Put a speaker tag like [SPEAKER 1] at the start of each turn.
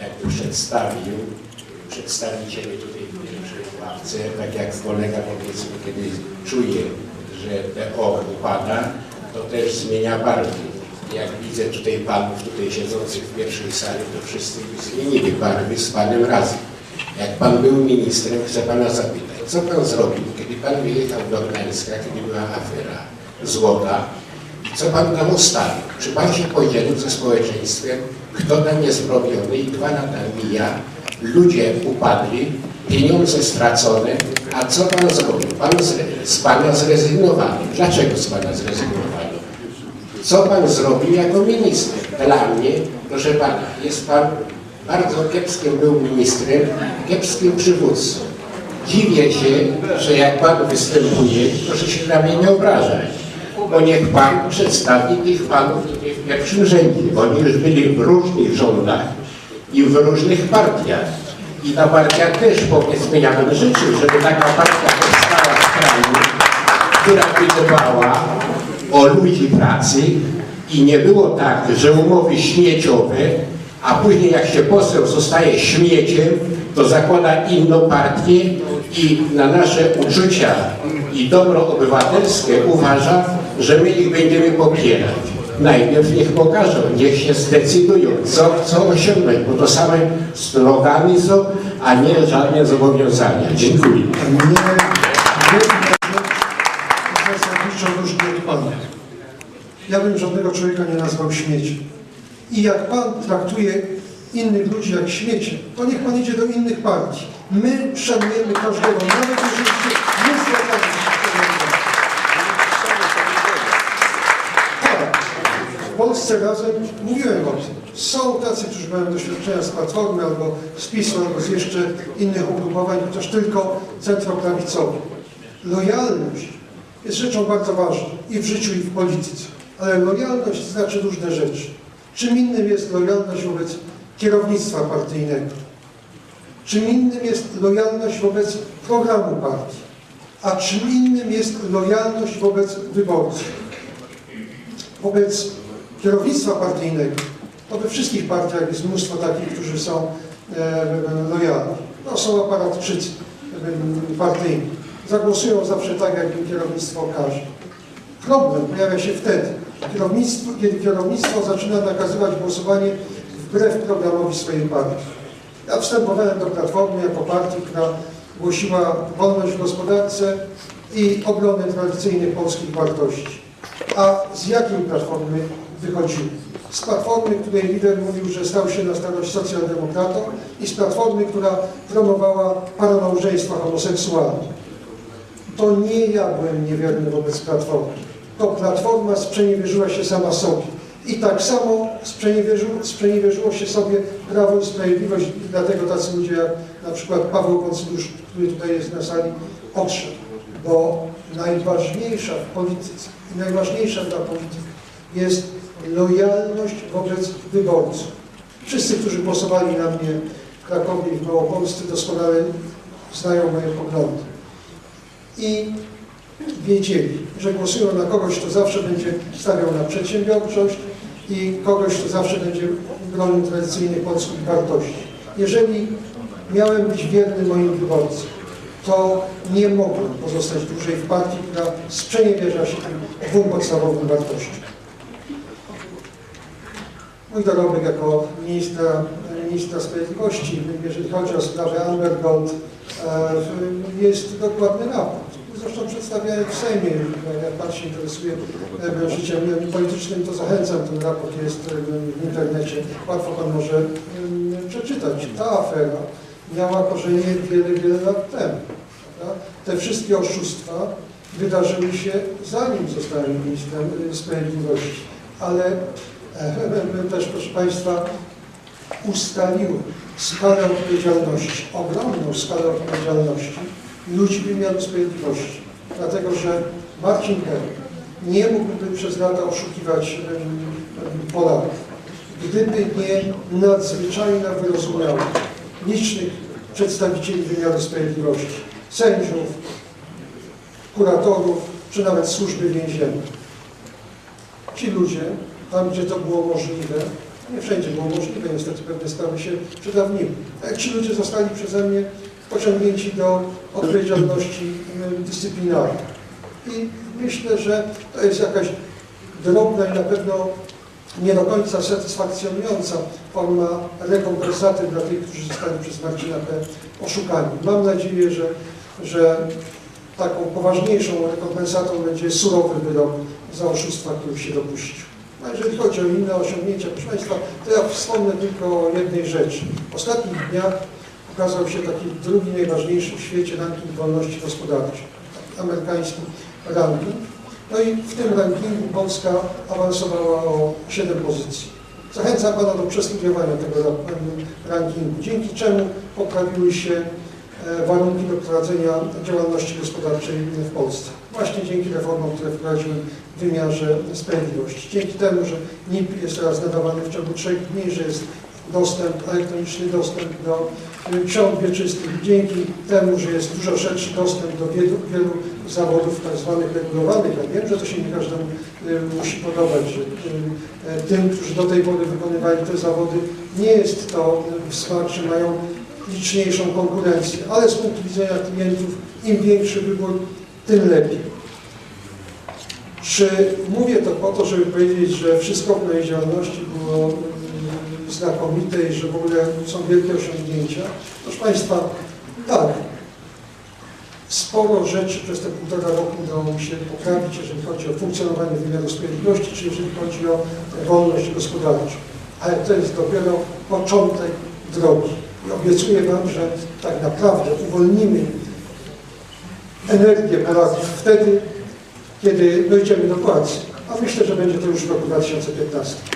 [SPEAKER 1] jakby przedstawił przedstawicieli tutaj w pierwszej ławce, tak jak kolega powiedzmy, kiedy czuje, że PO upada, to też zmienia barwy. Jak widzę tutaj panów tutaj siedzących w pierwszej sali, to wszyscy zmienili barwy z panem razem. Jak pan był ministrem, chcę pana zapytać, co pan zrobił, kiedy pan wyjechał do Gdańska, kiedy była afera złota, co pan tam ustalił? Czy pan się podzielił ze społeczeństwem, kto tam jest robiony i dwa lata mija, ludzie upadli, pieniądze stracone, a co pan zrobił? Pan z, z pana zrezygnowano. Dlaczego z pana zrezygnowano? Co pan zrobił jako minister? Dla mnie, proszę pana, jest pan bardzo kiepskim był ministrem, kiepskim przywódcą. Dziwię się, że jak pan występuje, proszę się na mnie nie obrażać, bo niech pan przedstawi tych panów w pierwszym rzędzie, oni już byli w różnych rządach i w różnych partiach. I ta partia też, powiedzmy, ja bym życzył, żeby taka partia powstała w kraju, która by dbała o ludzi pracy i nie było tak, że umowy śmieciowe, a później jak się poseł zostaje śmieciem, to zakłada inną partię i na nasze uczucia i dobro obywatelskie uważa, że my ich będziemy popierać. Najpierw niech pokażą, niech się zdecydują, co chcą osiągnąć, bo to same slogany są, a nie żadne zobowiązania. Dziękuję.
[SPEAKER 2] Ja bym żadnego człowieka nie nazwał śmieciem. I jak Pan traktuje innych ludzi jak śmiecie, to niech Pan idzie do innych partii. My szanujemy każdego, nawet jeżeli się nie zgadzamy poglądami. Tak, w Polsce razem mówiłem o tym. Są tacy, którzy mają doświadczenia z Platformy albo z PiSu, albo z jeszcze innych ugrupowań, chociaż tylko centroprawicowych. Lojalność jest rzeczą bardzo ważną i w życiu, i w polityce. Ale lojalność znaczy różne rzeczy. Czym innym jest lojalność wobec kierownictwa partyjnego. Czym innym jest lojalność wobec programu partii. A czym innym jest lojalność wobec wyborców. Wobec kierownictwa partyjnego, to we wszystkich partiach jest mnóstwo takich, którzy są e, lojalni. To są aparatczycy e, partyjni. Zagłosują zawsze tak, jak im kierownictwo każe. Problem pojawia się wtedy, kierownictwo, kierownictwo zaczyna nakazywać głosowanie wbrew programowi swojej partii. Ja wstępowałem do Platformy jako partii, która głosiła wolność w gospodarce i obronę tradycyjnych polskich wartości. A z jakiej Platformy wychodziły? Z Platformy, której lider mówił, że stał się na starość socjaldemokratą i z Platformy, która promowała paramałżeństwa homoseksualne. To nie ja byłem niewierny wobec Platformy. To Platforma sprzeniewierzyła się sama sobie. I tak samo sprzeniewierzyło, sprzeniewierzyło się sobie Prawo i Sprawiedliwość. Dlatego tacy ludzie jak na przykład Paweł Koncylusz, który tutaj jest na sali, odszedł. Bo najważniejsza w polityce i najważniejsza dla polityki jest lojalność wobec wyborców. Wszyscy, którzy głosowali na mnie w Krakowie i w Małopolsce doskonale znają moje poglądy. I wiedzieli, że głosują na kogoś, kto zawsze będzie stawiał na przedsiębiorczość i kogoś, kto zawsze będzie bronił tradycyjnych polskich wartości. Jeżeli miałem być wierny moim wyborcom, to nie mogłem pozostać dłużej w partii, która sprzeniewierza się tym dwóm podstawowym wartościom. Mój dorobek jako ministra, ministra sprawiedliwości, jeżeli chodzi o sprawę Amber Gold, e, jest dokładny raport. Przedstawiałem w Sejmie, jak Pan się interesuje e, życiem politycznym, to zachęcam, ten raport jest e, w internecie, łatwo Pan może e, przeczytać. Ta afera miała korzenie wiele, wiele lat temu. prawda? Te wszystkie oszustwa wydarzyły się zanim zostałem ministrem e, sprawiedliwości, ale e, też, proszę Państwa, ustaliły skalę odpowiedzialności, ogromną skalę odpowiedzialności ludzi wymiaru sprawiedliwości. Dlatego, że Marcin Kerr nie mógłby przez lata oszukiwać Polaków, gdyby nie nadzwyczajna wyrozumiałość licznych przedstawicieli wymiaru sprawiedliwości, sędziów, kuratorów, czy nawet służby więziennej. Ci ludzie, tam gdzie to było możliwe, Nie wszędzie było możliwe, niestety pewne sprawy się przedawniły. Ci ludzie zostali przeze mnie pociągnięci do odpowiedzialności dyscyplinarnej. I myślę, że to jest jakaś drobna i na pewno nie do końca satysfakcjonująca forma rekompensaty dla tych, którzy zostali przez Marcina P. oszukani. Mam nadzieję, że, że taką poważniejszą rekompensatą będzie surowy wyrok za oszustwa, których się dopuścił. A jeżeli chodzi o inne osiągnięcia, proszę Państwa, to ja wspomnę tylko o jednej rzeczy. Ostatnich dniach ukazał się taki drugi najważniejszy w świecie ranking wolności gospodarczej, amerykański ranking. No i w tym rankingu Polska awansowała o 7 pozycji. Zachęcam Pana do przestudiowania tego ra- rankingu, dzięki czemu poprawiły się e, warunki do prowadzenia działalności gospodarczej w Polsce. Właśnie dzięki reformom, które wprowadziłem w wymiarze sprawiedliwości. Dzięki temu, że NIP jest teraz nadawany w ciągu trzech dni, że jest dostęp, elektroniczny dostęp do y, ksiąg wieczystych, dzięki temu, że jest dużo szerszy dostęp do wielu, wielu zawodów tak zwanych regulowanych. Ja wiem, że to się nie każdemu y, musi podobać, że y, y, tym, którzy do tej pory wykonywali te zawody, nie jest to wsparcie, mają liczniejszą konkurencję, ale z punktu widzenia klientów im większy wybór, tym lepiej. Czy mówię to po to, żeby powiedzieć, że wszystko w mojej działalności było znakomite i że w ogóle są wielkie osiągnięcia? Proszę Państwa, tak. Sporo rzeczy przez te półtora roku udało mi się poprawić, jeżeli chodzi o funkcjonowanie wymiaru sprawiedliwości, czy jeżeli chodzi o wolność gospodarczą. Ale to jest dopiero początek drogi. I obiecuję Wam, że tak naprawdę uwolnimy energię Polaków wtedy, kiedy dojdziemy do płacy. A myślę, że będzie to już w roku 2015.